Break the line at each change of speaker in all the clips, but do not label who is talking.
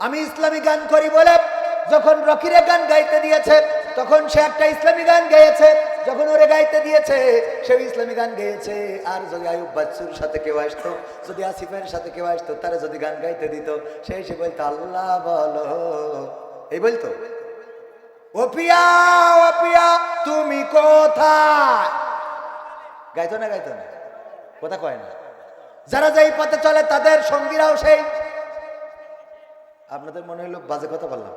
আমি ইসলামী গান করি বলে যখন রকিরে গান গাইতে দিয়েছে, তখন সে একটা ইসলামী গান গেয়েছে যখন ওরে গাইতে দিয়েছে সে ইসলামী গান গেয়েছে আর যদি আয়ুব বাচ্চুর সাথে কেউ আসতো, যদি আসিফের সাথে কেউ আসতো, তারা যদি গান গাইতে দিত, সে এসে বলতো, আল্লাহ বলো। এই বলতো? ও পিয়া ও পিয়া, তুমি কোথায়? গাইতো না গাইতো না? কথা কয় না। যারা যেই পথে চলে, তাদের সঙ্গীরাও সেই। আপনাদের মনে হলো বাজে কথা বললাম?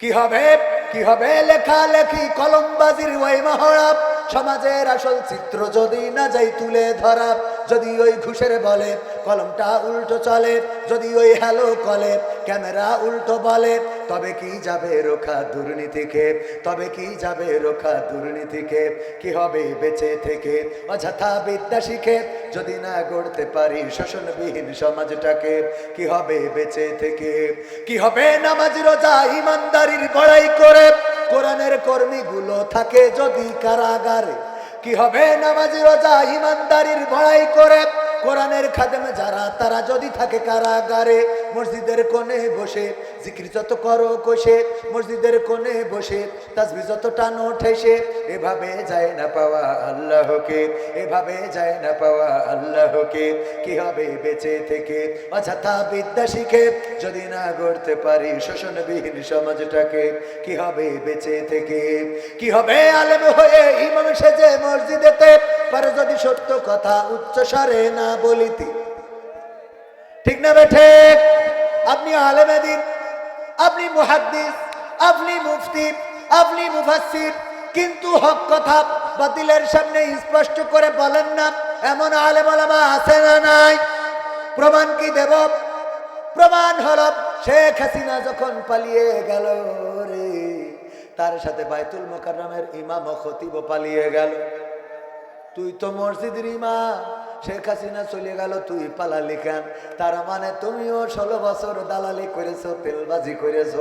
কি হবে? কি হবে? লেখা লেখি কলমবাজির ওই মহড়া সমাজের আসল চিত্র যদি না যাই তুলে ধরা, যদি ওই ঘুষের বলে কলমটা উল্টো চলে, যদি ওই হ্যালো কলে, ক্যামেরা উল্টো বলে তবে কি যাবে রোখা দুর্নীতিকে? তবে কি যাবে রোখা দুর্নীতিকে? কি হবে বেঁচে থেকে? অযথা বিদ্যা শিখে যদি না গড়তে পারি শোষণবিহীন সমাজটাকে, কি হবে বেঁচে থেকে? কি হবে নামাজ, রোজা, ইমানদারির বড়াই করে? কোরআনের কর্মীগুলো থাকে যদি কারাগারে, কি হবে নামাজ, রোজা, ইমানদারির বড়াই করে? কোরআনের খাদেমে যারা, তারা যদি থাকে কারাগারে মসজিদের কোণে বসে, জিক্রি যত করো কষে, মসজিদের কোণে বসে তাসবি যত টানো ঠেসে এভাবে যায় না পাওয়া আল্লাহকে, এভাবে যায় না পাওয়া আল্লাহকে, কি হবে বেঁচে থেকে? অযথা বিদ্যা শিখে যদি না গড়তে পারি শোষণবিহীন সমাজটাকে, কি হবে বেঁচে থেকে? কি হবে আলেম হয়ে ইমাম সেজে মসজিদেতে? পারে যদি সত্য কথা উচ্চ স্বরে না বলিতি। ঠিক না বেঠে আপনি আলেমে দিন আপনি মুহাদ্দিস, আপনি মুফতি, আপনি মুফাসসির, কিন্তু হক কথা বাতিলের সামনে স্পষ্ট করে বলেন না, এমন আলেম আলামা আছে না নাই? প্রমাণ কি দেব? প্রমাণ হল শেখ হাসিনা যখন পালিয়ে গেল রে, তার সাথে বাইতুল মোকাররমের ইমাম খতিব পালিয়ে গেল। তুই তো মসজিদের ইমাম। শেখ হাসিনা চলে গেল, তুই পালালি কেন? তার মানে তুমিও ষোলো বছর দালালি করেছ, তেলবাজি করেছ,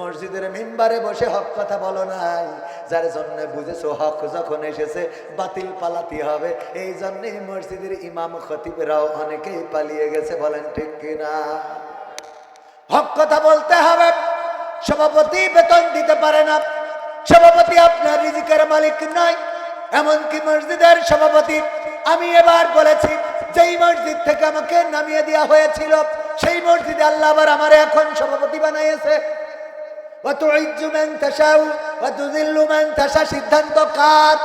মসজিদের মেম্বারে বসে হক কথা বলো নাই। যার জন্য বুঝেছ, হক যখন এসেছে, বাতিল পালাতে হবে। এই জন্যই মসজিদের ইমাম খতিবরাও অনেকেই পালিয়ে গেছে, বলেন ঠিক কিনা? হক কথা বলতে হবে। সভাপতি বেতন দিতে পারে না। সভাপতি আপনার রিজিকের মালিক নয়, এমনকি মসজিদের সভাপতি আমি এবার বলেছি, যেই মসজিদ থেকে আমাকে নামিয়ে দেওয়া হয়েছিল, সেই মসজিদে আল্লাহ আবার আমার এখন সভাপতি বানাইয়েছে। সিদ্ধান্ত কাত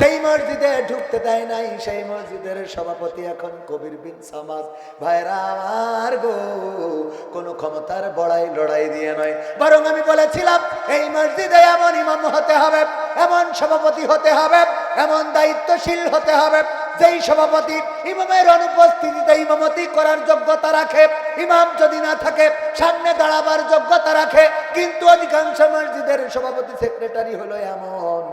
যেই মসজিদে ঢুকতে দেয় নাই, সেই মসজিদের সভাপতি এখন কবির বিন সামাজ ভাইরা গো, কোনো ক্ষমতার বড়াই লড়াই দিয়ে নয়। বরং আমি বলেছিলাম, এই মসজিদে এমন ইমাম হতে হবে, এমন সভাপতি হতে হবে, এমন দায়িত্বশীল হতে হবে, যেই সভাপতি ইমামের অনুপস্থিতিতে ইমামতি করার যোগ্যতা রাখে। ইমাম যদি না থাকে, সামনে দাঁড়াবার যোগ্যতা রাখে। কিন্তু অধিকাংশ মসজিদের সভাপতি, সেক্রেটারি হলো এমন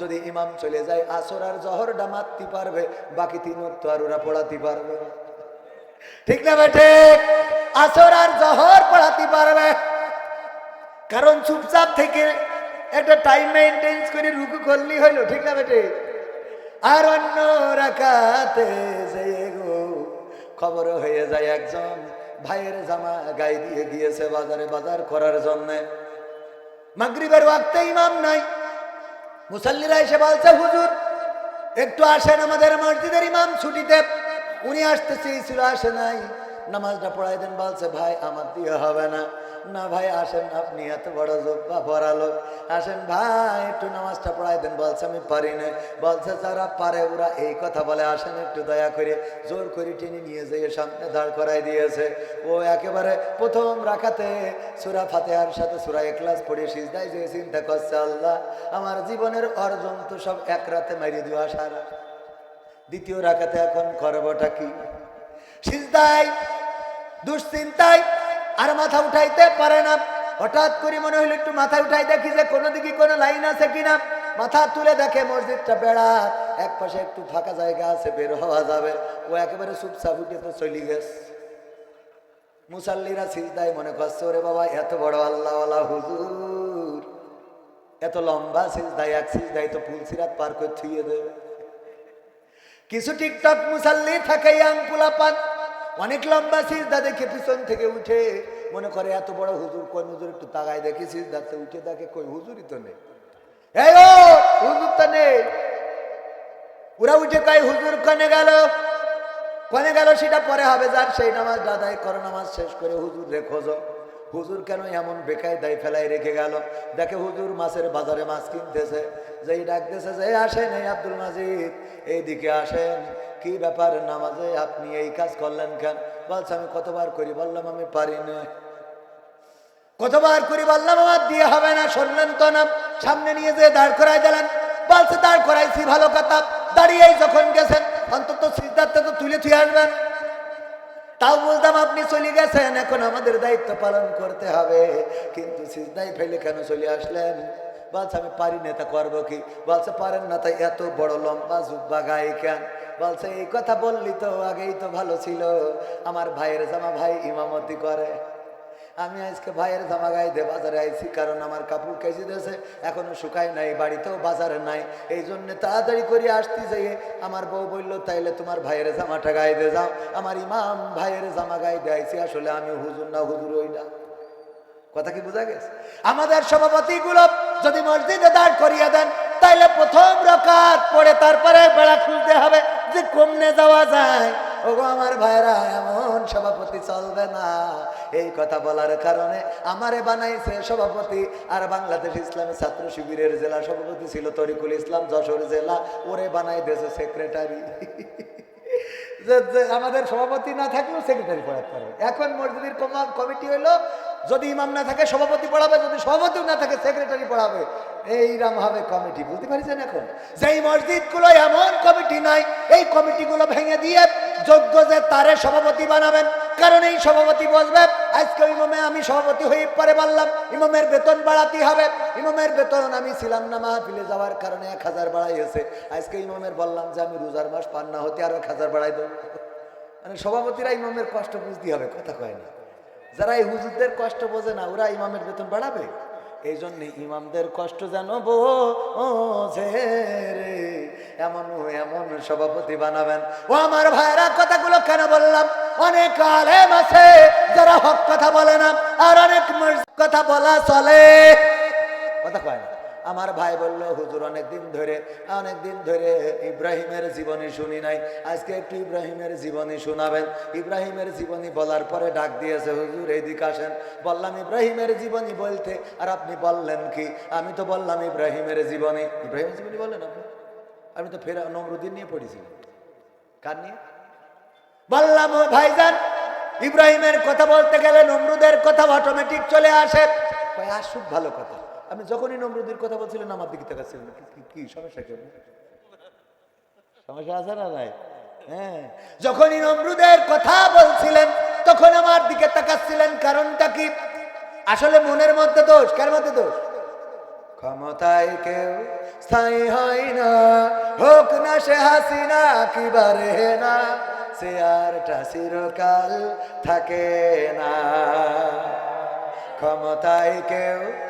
যদি ইমাম চলে যায়, আসর আর জহরটা মারতে পারবে, বাকি তিন তো আর ওরা পড়াতে পারবে। ঠিক না বেঠে আসর আর জহর পড়াতে পারবে। কারণ চুপচাপ থেকে একটা টাইম মেনটেন্স করে রুকু করলেই হইল ঠিক না বেটে আর অন্য রাখাতে খবর হয়ে যায় একজন ভাইয়ের জামা গায়ে দিয়ে গিয়েছে বাজারে বাজার করার জন্যে। মাগরিবের ওয়াক্তে ইমাম নাই। মুসল্লিরা এসে বলছে, হুজুর, একটু আসেন আমাদের মসজিদের ইমাম ছুটিতে। উনি আসতেছি চেয়েছিল আসে নাই। নামাজটা পড়াই দেন, বলছে, ভাই, আমার দিয়ে হবে না। না ভাই, আসেন আপনি, এত বড় যোগ্যা পড়া লোক। আসেন ভাই, একটু নামাজটা পড়াই দেন, বলছে আমি পারি না বলছে, যারা পারে ওরা এই কথা বলে, আসেন একটু দয়া করে, জোর করে টেনে নিয়ে যেয়ে সামনে দাঁড় করাই দিয়েছে। ও একেবারে প্রথম রাখাতে সুরা ফাতেহার সাথে সুরা এক্লাস পড়ে সিজদায় যে চিন্তা করছে, আল্লাহ, আমার জীবনের অর্জন তো সব এক রাতে মারিয়ে দেওয়া সারা। দ্বিতীয় রাখাতে এখন করবটা কি? সিজদায়, দুশ্চিন্তায় আর মাথা উঠাইতে পারে না। হঠাৎ করে মনে হইল একটু মাথা উঠাই দেখি যে কোনো দিকে কোনো লাইন আছে কিনা। মাথা তুলে দেখে মসজিদটা বেড়া, এক পাশে একটু ফাঁকা জায়গা আছে, বের হওয়া যাবে। ও একেবারে চুপচাপ উঠে তো চলি গেছে। মুসাল্লিরা সিজদায় মনে করছে, ওরে বাবা, এত বড় আল্লাহওয়ালা হুজুর। এত লম্বা সিজদায়, এক সিজদায় তো ফুল সিরাত পার করে থুয়ে দেবে। কিছু টিকটক মুসাল্লি থাকে, ইয়াং পোলাপান। অনেক লম্বা সিজদা দেখে পিছন থেকে উঠে মনে করে, এত বড় হুজুর কোন হুজুর একটু তাকায় দেখেছিস দাঁতে উঠে দেখে কই, হুজুরই তো নেই। হুজুর তো নেই। ওরা উঠে কয়, হুজুর কনে গেল? কনে গেল সেটা পরে হবে যার সেই নামাজ দাদাই করো, নামাজ শেষ করে হুজুর রে খোঁজো। হুজুর কেন এমন বেকায় দায় ফেলাই রেখে গেল? দেখে হুজুর মাছের বাজারে মাছ কিনতেছে। যেই ডাকতেছে, যে আসেন এই আব্দুল মাজিদ, এইদিকে আসেন। কি ব্যাপার নামাজে আপনি এই কাজ করলেন কেন? বলছে, আমি কতবার করি বললাম, আমি পারি না। কতবার করি বললাম, আমার দিয়ে হবে না, শুনলেন তো না। সামনে নিয়ে যেয়ে দাঁড় করাই দিলেন। বলছে, দাঁড় করাইছি, ভালো কথা। দাঁড়িয়েই যখন গেছেন, অন্তত সিদ্ধার্থ তো তুলে থুয়ে আসবেন। তাও বলতাম, আপনি চলে গেছেন, এখন আমাদের দায়িত্ব পালন করতে হবে। কিন্তু সিজদাই ফেলে কেন চলে আসলেন? বলছে, আমি পারি না, তা করব কি? বলছে, পারেন না তাই এত বড় লম্বা জুব্বা গায়ে কেন? বলছে, এই কথা বললি তো আগেই তো ভালো ছিল। আমার ভাইয়ের জামা ভাই ইমামতি করে। আমি আজকে ভাইয়ের জামা দিয়ে বাজারে আইছি, কারণ আমার কাপড় কেজি দিয়েছে, এখনও শুকায় নাই, বাড়িতেও বাজারে নাই। এই জন্য তাড়াতাড়ি করে আসতে যেয়ে আমার বউ বলল, তাইলে তোমার ভাইয়ের জামাটা দিয়ে যাও। আমার ইমাম ভাইয়ের জামা দিয়ে আইছি, আসলে আমি হুজুর না, হুজুর ওই না। কথা কি বোঝা গেছে? আমাদের সভাপতিগুলো যদি মসজিদে দাঁড় করিয়ে দেন, তাইলে প্রথম রকাত পড়ে তারপরে বেড়া খুলতে হবে। যে কমনে যাওয়া যায়, ওগো আমার ভাইরা, এমন সভাপতি চলবে না। এই কথা বলার কারণে আমারে বানাইছে সভাপতি, আর বাংলাদেশ ইসলামী ছাত্র শিবিরের জেলা সভাপতি ছিল তরিকুল ইসলাম, যশোর জেলা, ওরে বানাই দিয়েছে সেক্রেটারি আমাদের সভাপতি না থাকলেও সেক্রেটারি পড়াতে পারবে। এখন মসজিদের কমিটি হলো যদি ইমাম না থাকে, সভাপতি পড়াবে, যদি সভাপতিও না থাকে সেক্রেটারি পড়াবে। এইরাম হবে কমিটি বুঝতে পারছেন এখন? যেই মসজিদগুলো এমন কমিটি নাই, এই কমিটিগুলো ভেঙে দিয়ে যোগ্য যে তারে সভাপতি বানাবেন। কারণ এই সভাপতি বসবে, আজকে ইমামে আমি সভাপতি হয়ে পরে বললাম, ইমামের বেতন বাড়াতে হবে। ইমামের বেতন আমি ছিলাম না মাহফিলে যাওয়ার কারণে এক হাজার বাড়াইছে আজকে ইমামের বললাম যে আমি রোজার মাস পান না হতে আরও এক হাজার বাড়াই দেবো। মানে সভাপতিরা ইমামের কষ্ট বুঝতে হবে, কথা কয় না। যারা এই হুজুরদের কষ্ট বোঝে না, ওরা ইমামের বেতন বাড়াবে। এই জন্য ইমামদের কষ্ট যেন বোঝে এমন এমন সভাপতি বানাবেন। ও আমার ভাইরা, কথাগুলো কেন বললাম? অনেক আলেম আছে যারা হক কথা বলে না, আর অনেক কথা বলা চলে। আমার ভাই বলল, হুজুর অনেক দিন ধরে অনেক দিন ধরে ইব্রাহিমের জীবনী শুনি নাই। আজকে একটু ইব্রাহিমের জীবনী শোনাবেন। ইব্রাহিমের জীবনী বলার পরে ডাক দিয়েছে, হুজুর, এইদিকে আসেন। বললাম, ইব্রাহিমের জীবনী বলতে, আর আপনি বললেন কি? আমি তো বললাম, ইব্রাহিমের জীবনী। ইব্রাহিমের জীবনী বললেন আপনি? আমি তো ফেরা, নমরুদ্দিন নিয়ে পড়েছিলাম। কার নিয়ে? বললাম, ও ভাইজান, ইব্রাহিমের কথা বলতে গেলে নমরুদের কথা অটোমেটিক চলে আসে। আসুক, ভালো কথা। আমি যখনই নমরুদের কথা বলছিলেন, আমার দিকে তাকাচ্ছিলেন। কি- সমস্যা কেমন সমস্যা আছে না নাই? হ্যাঁ। যখনই নমরুদের কথা বলছিলেন, তখন আমার দিকে তাকাচ্ছিলেন, কারণটা কি? আসলে মনের মধ্যে দোষ। কার মধ্যে দোষ? ক্ষমতায় কেউ স্থায়ী হয় না। হোক না সে হাসিনা, কি বারে না, সে আরটা চিরকাল থাকে না। ক্ষমতায় কেউ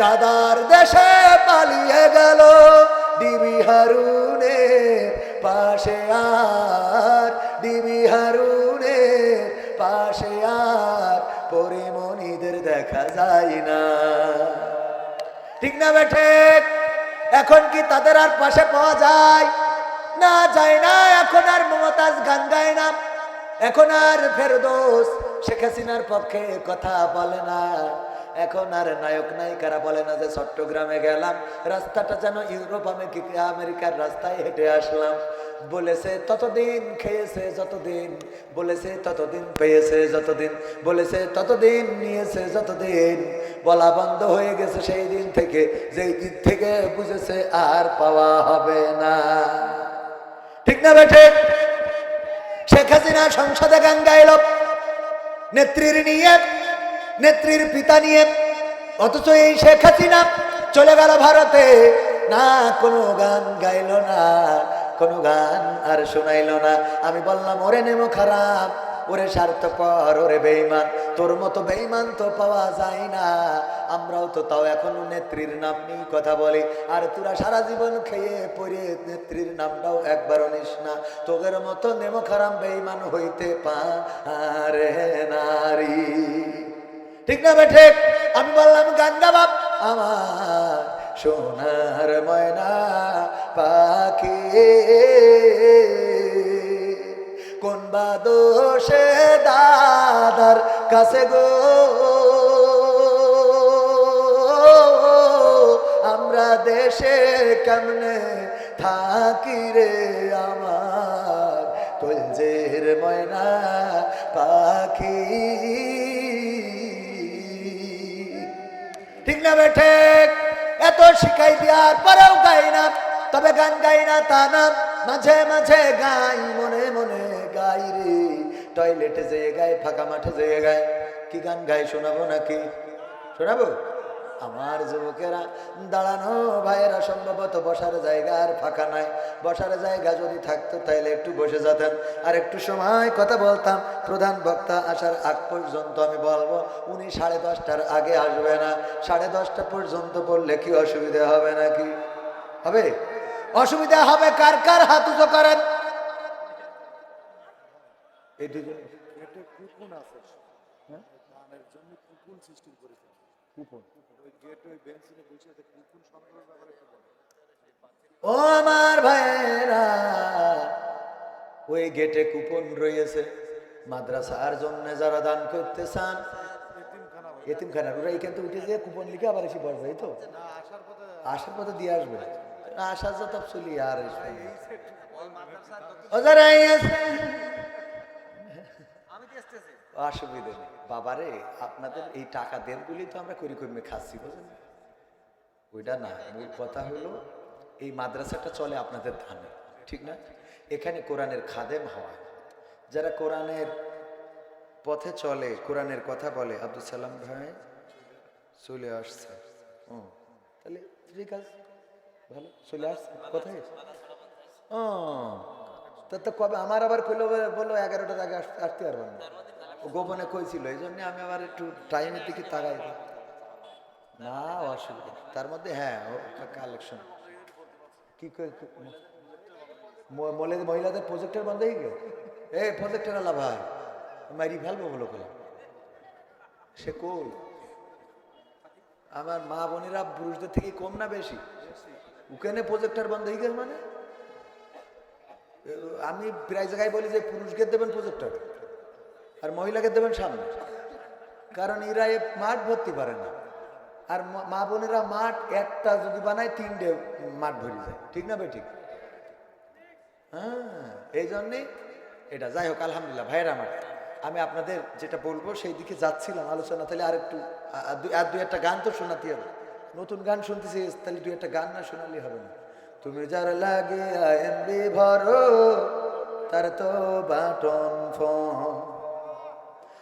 দাদার দেশে পালিয়ে গেল। ডিবি হারুনে পাশে আর, ডিবি হারুনে পাশে আর পরিমণিদের দেখা যায় না। ঠিক না বেঠে এখন কি তাদের আর পাশে পাওয়া যায়? না যায় না, এখন আর মমতাজ গান গায় না। এখন আর ফেরদোস, শেখ হাসিনার পক্ষে কথা বলে না। এখন আর নায়ক নায়িকারা বলে না যে চট্টগ্রামে গেলাম, রাস্তাটা যেন ইউরোপ আমেরিকা আমেরিকার রাস্তায় হেঁটে আসলাম। বলেছে, ততদিন খেয়েছে যতদিন, বলেছে, ততদিন পেয়েছে যতদিন, বলেছে, ততদিন নিয়েছে যতদিন। বলা বন্ধ হয়ে গেছে সেই দিন থেকে, যেই দিন থেকে বুঝেছে আর পাওয়া হবে না। ঠিক না বেঠে শেখ হাসিনা সংসদে গান গাইল, নেত্রীর নিয়ে নেত্রীর পিতা নিয়ে, অথচ এই শেখ হাসিনা চলে গেল ভারতে। না, কোনো গান গাইল না, কোনো গান আর শোনাইল না। আমি বললাম, ওরে নেমো খারাপ, ওরে স্বার্থপর, ওরে বেইমান তোর মতো বেইমান তো পাওয়া যায় না। আমরাও তো তাও এখনও নেত্রীর নাম নিয়ে কথা বলি। আর তোরা সারা জীবন খেয়ে পড়ে নেত্রীর নামটাও একবারও নিস না। তোদের মতো নেমো খারাপ বেইমান হইতে পারে নারী ঠিক না বেঠে আমি বললাম গান্দা বাপ, আমার সোনার ময়না পাখি। কোন বা দোষে দাদার কাছে গো? আমরা দেশে কেমনে থাকি রে আমার? তুলজের ময়না পাখি। না বেঠে এত শিখাই দেওয়ার পরেও গাই না, তবে গান গাই না তা না। মাঝে মাঝে গাই, মনে মনে গাই রে। টয়লেটে যেয়ে গায়, ফাঁকা মাঠে যেয়ে গায়। কি গান গাই শোনাবো নাকি? শোনাবো? আমার যুবকেরা, দাঁড়ানো ভাইয়েরা সম্ভবত বসার জায়গা আর ফাঁকা নাই। বসার জায়গা যদি থাকতো তাইলে একটু বসে যেতেন। আর একটু সময় কথা বলতাম। প্রধান বক্তা আসার আগ পর্যন্ত আমি বলব, উনি সাড়ে দশটার আগে আসবে না। সাড়ে দশটা পর্যন্ত বললে কি অসুবিধা হবে নাকি? হবে? অসুবিধা হবে কার কার হাত উঁচু করেন? এই দুজন
আছে। হ্যাঁ? জন্য সিস্টেম করেছে। বলো
ও আমার ভাইয়েরা ওই গেটে কুপন রয়েছে। মাদ্রাসার জন্য যারা দান করতে চান
এতিমখানা
ওরা এখান থেকে উঠে যেয়ে কুপন লিখে আবার এসে এই তো?
আসার পথে
দিয়ে আসবে। না আসার যত চলি আর অসুবিধা নেই। বাবারে, আপনাদের এই টাকা দেন বলেই তো আমরা করি কমে খাচ্ছি, বুঝলেন? ওইটা না, মূল কথা হলো, এই মাদ্রাসাটা চলে আপনাদের ধানে ঠিক না? এখানে কোরআনের খাদেম হওয়া। যারা কোরআনের পথে চলে, কোরআনের কথা বলে, আব্দুল সালাম ভাই চলে আসছে। ও, তাহলে ঠিক আছে, ভালো, চলে আসছে, কোথায়? ও, তা তো কবে, আমার আবার কইলো বলল এগারোটার আগে আসতে পারবেন না। গোপনে কইছিল এই জন্য আমি আবার একটু টাইমের দিকে তাকাই না, অসুবিধা। তার মধ্যে হ্যাঁ কালেকশন কি কি- মহিলাদের প্রজেক্টের বন্ধ হয়ে গেল? এই প্রজেক্টের আলা ভাই, মারি ফেলব বলো কলা সে কই? আমার মা বোনেরা পুরুষদের থেকে কম না বেশি? ওখানে প্রজেক্টর বন্ধ হয়ে গেল মানে? আমি প্রায় জায়গায় বলি যে, পুরুষকে দেবেন প্রজেক্টর আর মহিলাকে দেবেন সামনে। কারণ এরা এ মাঠ ভর্তি পারে না। আর মা- বোনেরা মাঠ একটা যদি বানায়, তিনটে মাঠ ভরে যায়। ঠিক না ভাই, ঠিক? হ্যাঁ এই জন্যে এটা। যাই হোক, আলহামদুলিল্লাহ, ভাইয়ের আমার, আমি আপনাদের যেটা বলব, সেই দিকে যাচ্ছিলাম আলোচনা। তাহলে আর একটু আর দুই একটা গান তো শোনাতে হবে। নতুন গান শুনতেছি, তাহলে দুই একটা গান না শোনালে হবে না। তুমি যার লাগে ভরো, তার তো বাটন ফোন।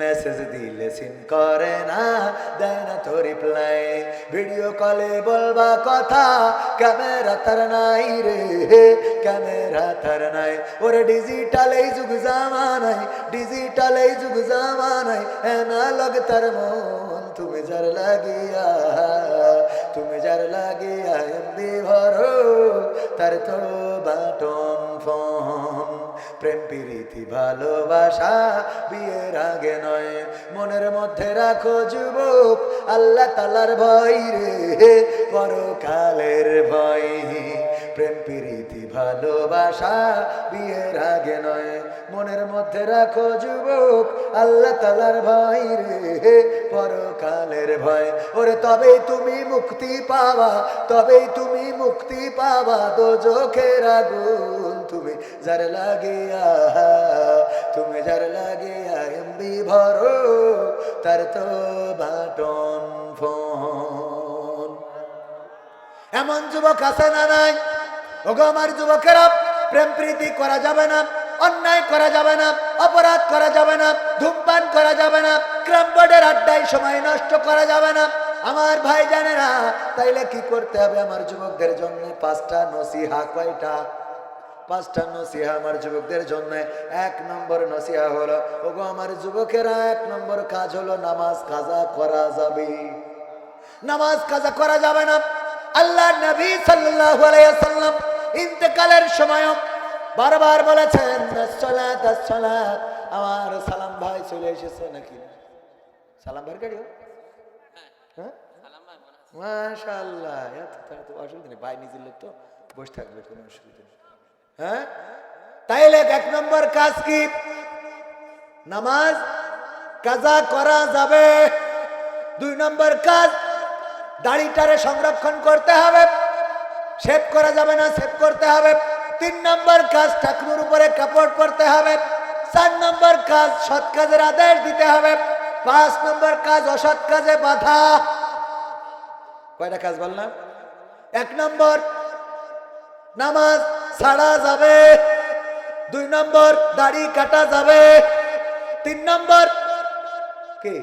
মেসেজ দিলে সিন করে না, দেয় না তো রিপ্লাই ভিডিও কলে বলবা কথা ক্যামেরা তার নাই রে ক্যামেরা তার নাই। ওরে ডিজিটাল এই যুগ জামানাই ডিজিটাল এই যুগ জামানাই এনালগ তার মন, তুমি যার লাগিয়া, তুমি যার লাগিয়া এমবি ভরো, তার তো বাটন ফোন প্রেম, প্রীতি, ভালোবাসা বিয়ের আগে নয়। মনের মধ্যে রাখো যুবক, আল্লাহ তালার ভয় রে, পরকালের ভয়। প্রেম, প্রীতি, ভালোবাসা বিয়ের আগে নয়। মনের মধ্যে রাখো যুবক, আল্লাহ তালার ভয় রে, পরকালের ভয়। ওরে, তবেই তুমি মুক্তি পাবা, তবেই তুমি মুক্তি পাবা দো চোখের আগুন। যার লাগিয়া, তুমি যার লাগিয়া এমবি ভরো, তার তো বাটন ফোন। এমন যুবক আছে না নাই? ওগো আমার যুবকেরা, প্রেম প্রীতি করা যাবে না, অন্যায় করা যাবে না, অপরাধ করা যাবে না, ধূমপান করা যাবে না ক্রাম বোর্ডের আড্ডায় সময় নষ্ট করা যাবে না। আমার ভাই জানে না তাইলে কি করতে হবে আমার যুবকদের জন্য পাঁচটা নসিহা কয়টা? পাঁচটা নসিহা আমার যুবকদের জন্য। এক নম্বর নসিহা হলো, ওগো আমার যুবকেরা, এক নম্বর কাজ হলো নামাজ কাজা করা যাবে। নামাজ কাজা করা যাবে না। আল্লাহ নবী সাল্লাল্লাহু আলাইহি সাল্লাম ইন্তেকালের সময় বারবার বলেছেন সালাত সালাত আমার সালাম ভাই চলে এসেছে নাকি? সালাম ভাই গাড়ি হ্যাঁ? মাশাআল্লাহ, এত তাড়াতাড়ি অসুবিধা নেই, ভাই নিজের লোক তো, বসে থাকবে, কোনো অসুবিধা হ্যাঁ? তাইলে এক নম্বর কাজ কি? নামাজ, কাজা করা যাবে। দুই নম্বর কাজ, দাড়িটারে সংরক্ষণ করতে হবে। সেভ করা যাবে না সেভ করতে হবে। তিন নম্বর কাজ ঠাকুর উপরে কাপড় পরতে হবে। চার নম্বর কাজ, সৎ কাজের আদেশ দিতে হবে। পাঁচ নম্বর কাজ, অসৎ কাজে বাধা। কয়টা কাজ বললাম? এক নম্বর, নামাজ ছাড়া যাবে। দুই নম্বর, দাড়ি কাটা যাবে। তিন নম্বর, কি?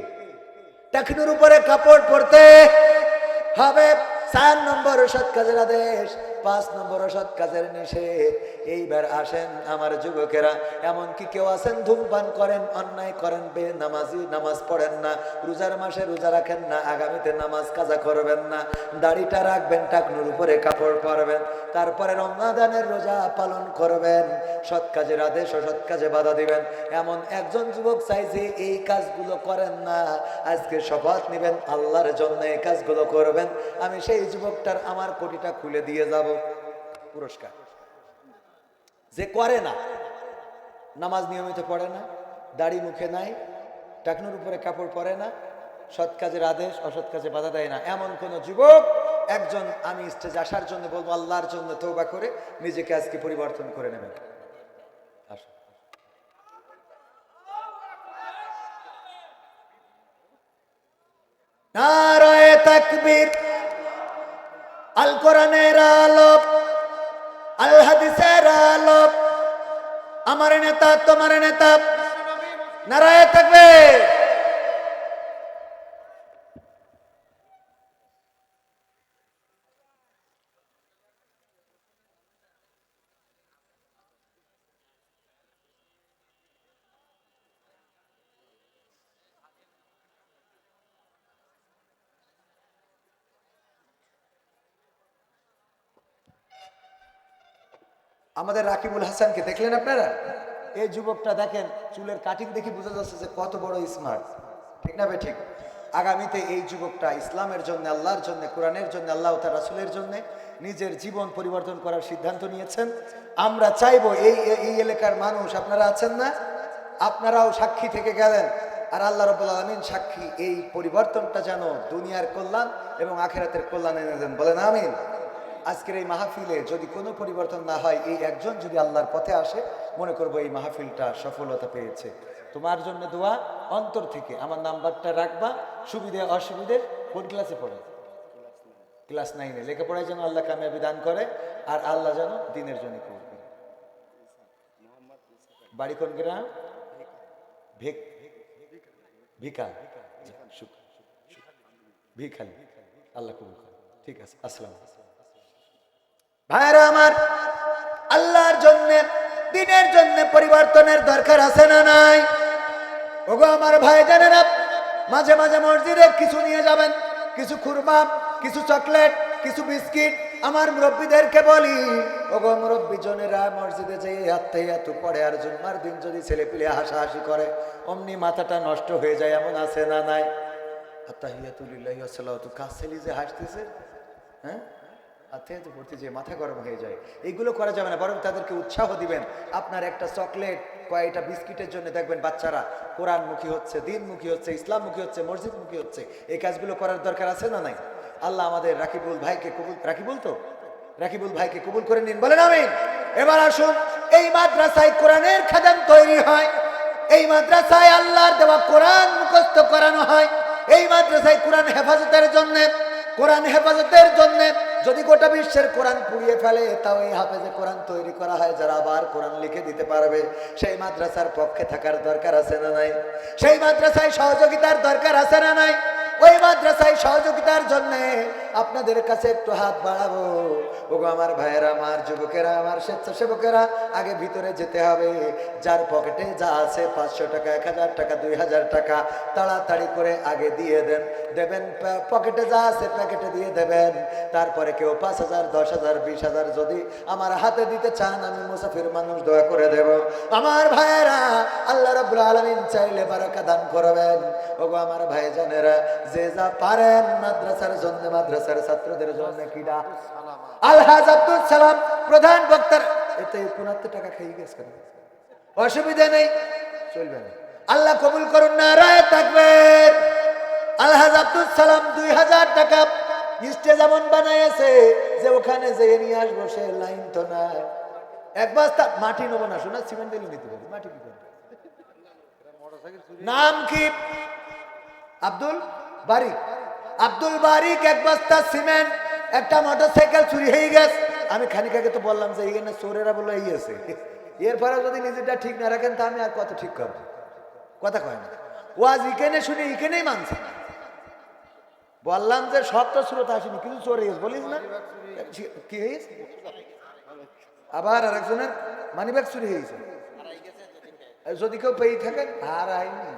টাকনুর উপরে কাপড় পরতে হবে। চার নম্বর সৎ কাজের আদেশ। পাঁচ নম্বর সৎ কাজের নিষেধ। এইবার আসেন আমার যুবকেরা এমন কি কেউ আছেন, ধূমপান করেন, অন্যায় করেন বে নামাজি নামাজ পড়েন না, রোজার মাসে রোজা রাখেন না, আগামীতে নামাজ কাজা করবেন না, দাড়িটা রাখবেন, টাকনুর উপরে কাপড় পরবেন, তারপরে রমজানের রোজা পালন করবেন, সৎ কাজের আদেশ ও সৎ কাজে বাধা দিবেন। এমন একজন যুবক চাই যে এই কাজগুলো করেন না, আজকে শপথ নেবেন, আল্লাহর জন্য এই কাজগুলো করবেন। আমি সেই যুবকটার আমার কোটিটা খুলে দিয়ে যাব। পুরস্কার। যে করে না, নামাজ নিয়মিত পড়ে না, দাড়ি মুখে নাই, টাকনুর উপরে কাপড় পরে না, সৎ কাজের আদেশ, অসৎ কাজে বাধা দেয় না, এমন কোন যুবক, একজন আমি স্টেজে আসার জন্য বলব, আল্লাহর জন্য তৌবা করে নিজেকে আজকে পরিবর্তন করে নেবেন। নারায় তাকবীর। আল কোরআনের আলোপ আল হাদিসের আলোপ আমার নেতা তোমার নেতা। নারায় থাকবে। আমাদের রাকিবুল হাসানকে দেখলেন আপনারা? এই যুবকটা দেখেন, চুলের কাটিং দেখে বোঝা যাচ্ছে যে কত বড় স্মার্ট ঠিক না ভাই? ঠিক। আগামীতে এই যুবকটা ইসলামের জন্য, আল্লাহর জন্য, কোরআনের জন্য, আল্লাহ তার রাসুলের জন্য নিজের জীবন পরিবর্তন করার সিদ্ধান্ত নিয়েছেন। আমরা চাইব এই, এই- এলাকার মানুষ, আপনারা আছেন না? আপনারাও সাক্ষী থেকে গেলেন। আর আল্লাহ রবুল আলমিন সাক্ষী, এই পরিবর্তনটা যেন দুনিয়ার কল্যাণ এবং আখেরাতের কল্যাণ এনে দেন। বলেন আমিন। আজকের এই মাহফিলে যদি কোনো পরিবর্তন না হয়, এই একজন যদি আল্লাহর পথে আসে, মনে করব এই মাহফিলটা সফলতা পেয়েছে। তোমার জন্য দোয়া অন্তর থেকে। আমার নাম্বারটা রাখবা। সুবিধে, অসুবিধে, কোন ক্লাসে পড়ে? ক্লাস নাইনে লেখাপড়ায় যেন আল্লাহ কামিয়াবি দান করে, আর আল্লাহ যেন দিনের জন্য করবে বাড়ি কোন গ্রাম? ভিক ভিখালি আল্লাহ কবুল ঠিক আছে, আসসালাম ভাইরা আমার, আল্লাহর জন্য, দিনের জন্য পরিবর্তনের দরকার আছে না নাই? ওগো আমার ভাই জানেন মাঝে মাঝে মসজিদে কিছু নিয়ে যাবেন, কিছু খুরমা, কিছু চকলেট, কিছু বিস্কিট, আমার মুরব্বীদেরকে বলি, ওগো মুরব্বী জনেরা মসজিদে যে হাতে এত পড়ে আর জুম্মার দিন যদি ছেলে পিলে হাসাহাসি করে, অমনি মাথাটা নষ্ট হয়ে যায়, এমন আছে না নাই? আত্মাহিয়াতুলিল্লাহি আসসালাতু কাছেলি যে হাসতেছে? হ্যাঁ? আত্মাহিয়াতু পড়তে যে মাথা গরম হয়ে যায় এইগুলো করা যাবে না, বরং তাদেরকে উৎসাহ দিবেন। আপনার একটা চকলেট কয়েকটা বিস্কিটের জন্য দেখবেন বাচ্চারা কোরআনমুখী হচ্ছে, দিনমুখী হচ্ছে, ইসলামমুখী হচ্ছে, মসজিদমুখী হচ্ছে। এই কাজগুলো করার দরকার আছে না নাই? আল্লাহ আমাদের রাকিবুল ভাইকে কবুল, রাকিবুল তো? রাকিবুল ভাইকে কবুল করে নিন, বলেন আমিন। এবার আসুন, এই মাদ্রাসায় কোরআনের খাদান তৈরি হয়, এই মাদ্রাসায় আল্লাহর দেওয়া কোরআন মুখস্থ করানো হয়, এই মাদ্রাসায় কোরআন হেফাজতের জন্য, কোরআন হেফাজতের জন্য যদি গোটা বিশ্বের কোরআন পুড়িয়ে ফেলে, তাও এই হাফেজে কোরআন তৈরি করা হয়, যারা আবার কোরআন লিখে দিতে পারবে। সেই মাদ্রাসার পক্ষে থাকার দরকার আছে না নাই? সেই মাদ্রাসায় সহযোগিতার দরকার আছে না নাই? ওই মাদ্রাসায় সহযোগিতার জন্য আপনাদের কাছে একটু হাত বাড়াবো। ওগো আমার ভাইয়েরা, আমার যুবকেরা, আমার স্বেচ্ছাসেবকেরা, আগে ভিতরে যেতে হবে। যার পকেটে যা আছে পাঁচশো টাকা, এক হাজার টাকা, দুই হাজার টাকা, তাড়াতাড়ি করে আগে দিয়ে দেন। দেবেন পকেটে যা আছে প্যাকেটে দিয়ে দেবেন। তারপরে কেউ পাঁচ হাজার, দশ হাজার, বিশ হাজার যদি আমার হাতে দিতে চান, আমি মুসাফির মানুষ দয়া করে দেব। আমার ভাইয়েরা, আল্লাহ রব্বুল আলমিন চাইলে বারাকা দান করবেন। ওগো আমার ভাইজানেরা যে যা পারেন মাদ্রাসার জন্য, মাদ্রাসার ছাত্রদের জন্য আব্দুল সালাম, প্রধান বক্তার এতে টাকা খেয়ে গেছে? অসুবিধা নেই, চলবে না। আল্লাহ কবুল করুন না রায় থাকবেন আলহাজ আব্দুল সালাম, দুই হাজার টাকা স্টেজ এমন বানাইছে যে ওখানে যে নিয়ে আসব, সে লাইন তো নাই। এক বস্তা মাটি নেব না শোনা সিমেন্ট দিলে নিতে পারি। মাটি নাম কি? আব্দুল? বারিক আব্দুল বারিক এক বস্তা সিমেন্ট, একটা মোটরসাইকেল চুরি হয়ে গেছে। আমি খানিক আগে তো বললাম যে এখানে চোরেরা বলে এই আছে। এরপরে যদি নিজেটা ঠিক না রাখেন, তা আমি আর কত ঠিক করব? কথা কয় না। ওয়াজ ইকেনে শুনে ইকেনেই মানছে। বললাম যে, সব তো স্রোত আসেনি, কিন্তু চোরে গেছে বলিস না? কি হয়েছে? আবার আর একজনের মানিব্যাগ চুরি হয়েছে। যদি কেউ পেয়ে থাকেন, হার আইনি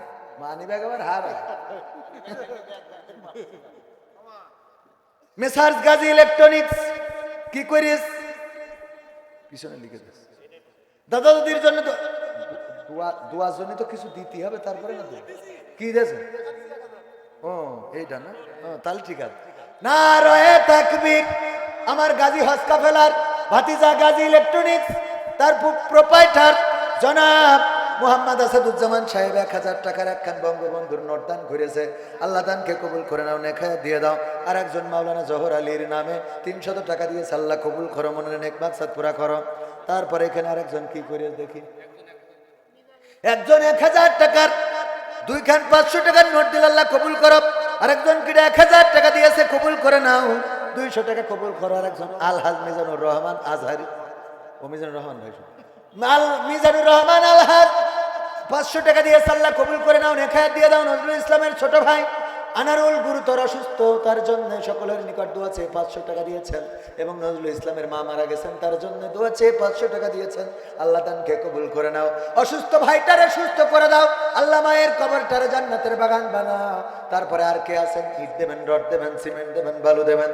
মানি ব্যাগ আবার হার আয় মেসার্স গাজী ইলেকট্রনিক্স, কি করিস? পিছনে লিখে দিস দাদা দাদির জন্য তো জন্য তো কিছু দিতে হবে, তারপরে না। কি দিয়েছে ও, এইটা না? তাহলে ঠিক আছে। না রয়ে আমার গাজী হস্কা ফেলার ভাতিজা গাজী ইলেকট্রনিক্স, তার প্রোপাইটার জনাব মোহাম্মদ আসাদুজ্জামান সাহেব এক হাজার টাকার একখান বঙ্গবন্ধুর নোট দান করেছে। আল্লাহ দানকে কবুল করে নাও নেখায় দিয়ে দাও। আর একজন মাওলানা জহর আলীর নামে তিনশত টাকা দিয়েছে আল্লাহ কবুল করো, মনে নেক মাকসাদ পুরা করো। তারপরে এখানে আরেকজন কি করে দেখি? একজন এক হাজার টাকার দুই খান পাঁচশো টাকার নোট দিল, আল্লাহ কবুল করো। আরেকজন কিনা এক হাজার টাকা দিয়েছে কবুল করে নাও। দুইশো টাকা কবুল করো, আরেকজন আলহাজ মিজানুর রহমান আজহারি। ও মিজানুর রহমান ভাই। মাল মিজানুর রহমান আলহাজ পাঁচশো টাকা দিয়ে সাল্লাহ কবুল করে নাও, নেখায়াত দিয়ে দাও, নজরুল ইসলামের ছোট ভাই। আনারুল গুরুতর অসুস্থ, তার জন্য সকলের নিকট দোয়াছে পাঁচশো টাকা দিয়েছেন এবং নজরুল ইসলামের মা মারা গেছেন, তার জন্য দোয়াছে পাঁচশো টাকা দিয়েছেন। আল্লাহ দানকে কবুল করে নাও। অসুস্থ ভাইটারে সুস্থ করে দাও। আল্লাহ মায়ের কবরটারে জান্নাতের বাগান বানাও। তারপরে আর কে আছেন? ইট দেবেন, রড দেবেন, সিমেন্ট দেবেন, বালু দেবেন।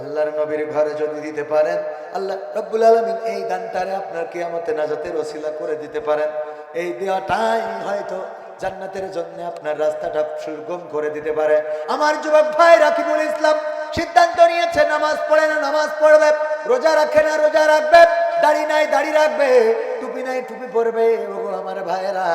আল্লাহর নবীর ঘরে যদি দিতে পারেন, আল্লাহ রব্বুল আলমিন এই দানটারে আপনার কেয়ামতে নাজাতের ওসিলা করে দিতে পারেন। এই দেওয়াটাই হয়তো জান্নাতের জন্য আপনার রাস্তাটা সুরগম করে দিতে পারে। আমার যুবক ভাই রাকিবুল ইসলাম সিদ্ধান্ত নিয়েছে, নামাজ পড়ে না, নামাজ পড়বে। রোজা রাখে না, রোজা রাখবে। দাড়ি নাই, দাড়ি রাখবে। টুপি নাই, টুপি পরবে। আমার ভাইরা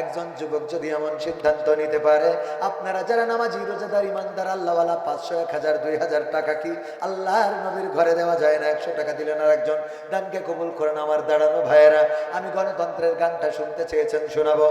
একজন যুবক যদি এমন সিদ্ধান্ত নিতে পারে, আপনারা যারা নামাজি, রোজাদার, ইমানদার, আল্লাহওয়ালা, পাঁচশো এক হাজার দুই হাজার টাকা কি আল্লাহর নবীর ঘরে দেওয়া যায় না? একশো টাকা দিলেন আর একজন দানকে কবুল করেন আমার দাঁড়ানো ভাইয়েরা, আমি গণতন্ত্রের গানটা শুনতে চেয়েছেন, শোনাবো।